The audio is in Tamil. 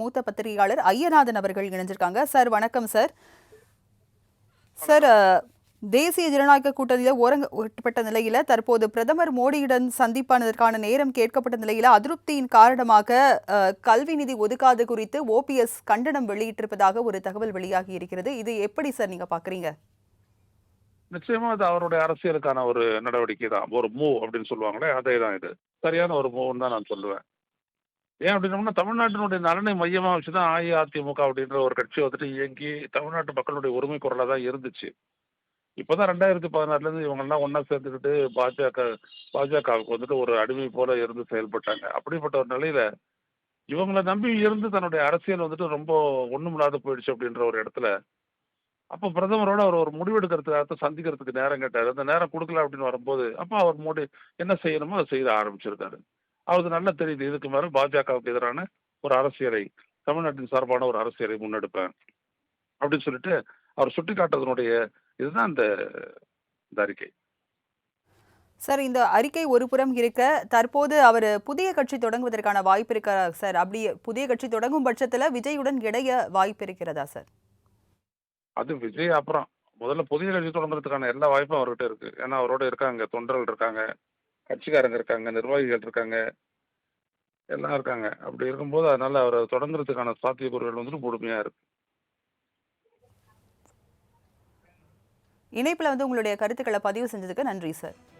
மூத்த பத்திரிகையாளர் ஐயநாதன் அவர்கள் இணைஞ்சிருக்காங்க. சார் வணக்கம் சார். சார் தேசிய ஜனநாயக கூட்டணியில ஓரங்கப்பட்ட நிலையில தற்போது பிரதமர் மோடியுடன் சந்திப்பானதற்கான நேரம் கேட்கப்பட்ட நிலையில அதிருப்தியின் காரணமாக கல்வி நிதி ஒதுக்காது குறித்து ஓபிஎஸ் கண்டனம் வெளியிட்டிருப்பதாக ஒரு தகவல் வெளியாகி இருக்கிறது. இது எப்படி சார் நீங்க பாக்குறீங்க? நிச்சயமா அது அவருடைய அரசியலுக்கான ஒரு நடவடிக்கை தான் ஒரு மூவ் அப்படின்னு சொல்லுவாங்களே அதே தான் இது. சரியான ஒரு மூவ்னு தான் நான் சொல்லுவேன். ஏன் அப்படின்னோம்னா தமிழ்நாட்டினுடைய நலனை மையமாக வச்சு தான் அஇஅதிமுக அப்படின்ற ஒரு கட்சி வந்துட்டு இயங்கி தமிழ்நாட்டு மக்களுடைய உரிமை குரலாக தான் இருந்துச்சு. இப்போ தான் ரெண்டாயிரத்தி பதினாறுலேருந்து இவங்கெல்லாம் ஒன்றா சேர்ந்துக்கிட்டு பாஜக பாஜகவுக்கு வந்துட்டு ஒரு அடிமை போல இருந்து செயல்பட்டாங்க. அப்படிப்பட்ட ஒரு நிலையில இவங்களை நம்பி இருந்து தன்னுடைய அரசியல் வந்துட்டு ரொம்ப ஒண்ணுமில்லாத போயிடுச்சு அப்படின்ற ஒரு இடத்துல அப்போ பிரதமரோட அவர் ஒரு முடிவெடுக்கிறதுக்காக சந்திக்கிறதுக்கு நேரம் கேட்டார். அந்த நேரம் கொடுக்கல அப்படின்னு வரும்போது அப்போ அவர் மோடி என்ன செய்யணுமோ அதை செய்ய ஆரம்பிச்சிருக்காரு. அவருக்கு நல்லா தெரியுது. இதுக்கு மேலே பாஜகவுக்கு எதிரான ஒரு அரசியலை தமிழ்நாட்டின் சார்பான ஒரு அரசியலை முன்னெடுப்பேன். அப்படின்னு சொல்லிட்டு அவர் சுட்டி காட்டுறதுனுடைய இதுதான் இந்த இந்த அறிக்கை. சார் இந்த அறிக்கை ஒரு புறம் இருக்க தற்போது அவர் புதிய கட்சி தொடங்குவதற்கான வாய்ப்பு இருக்கா சார்? அப்படி புதிய கட்சி தொடங்கும் பட்சத்துல விஜயுடன் இணைய வாய்ப்பு இருக்கிறதா சார்? அது விஜய் அப்புறம். முதல்ல புதிய கட்சி தொடங்குறதுக்கான எல்லா வாய்ப்பும் அவர்கிட்ட இருக்கு. ஏன்னா அவரோட இருக்காங்க தொண்டர்கள் இருக்காங்க. கட்சிக்காரங்க இருக்காங்க நிர்வாகிகள் இருக்காங்க எல்லாம் இருக்காங்க. அப்படி இருக்கும்போது அதனால அவரை தொடங்குறதுக்கான சாத்தியக்கூறுகள் வந்துட்டு முழுமையா இருக்கு. இணைப்புல வந்து உங்களுடைய கருத்துக்களை பதிவு செஞ்சதுக்கு நன்றி சார்.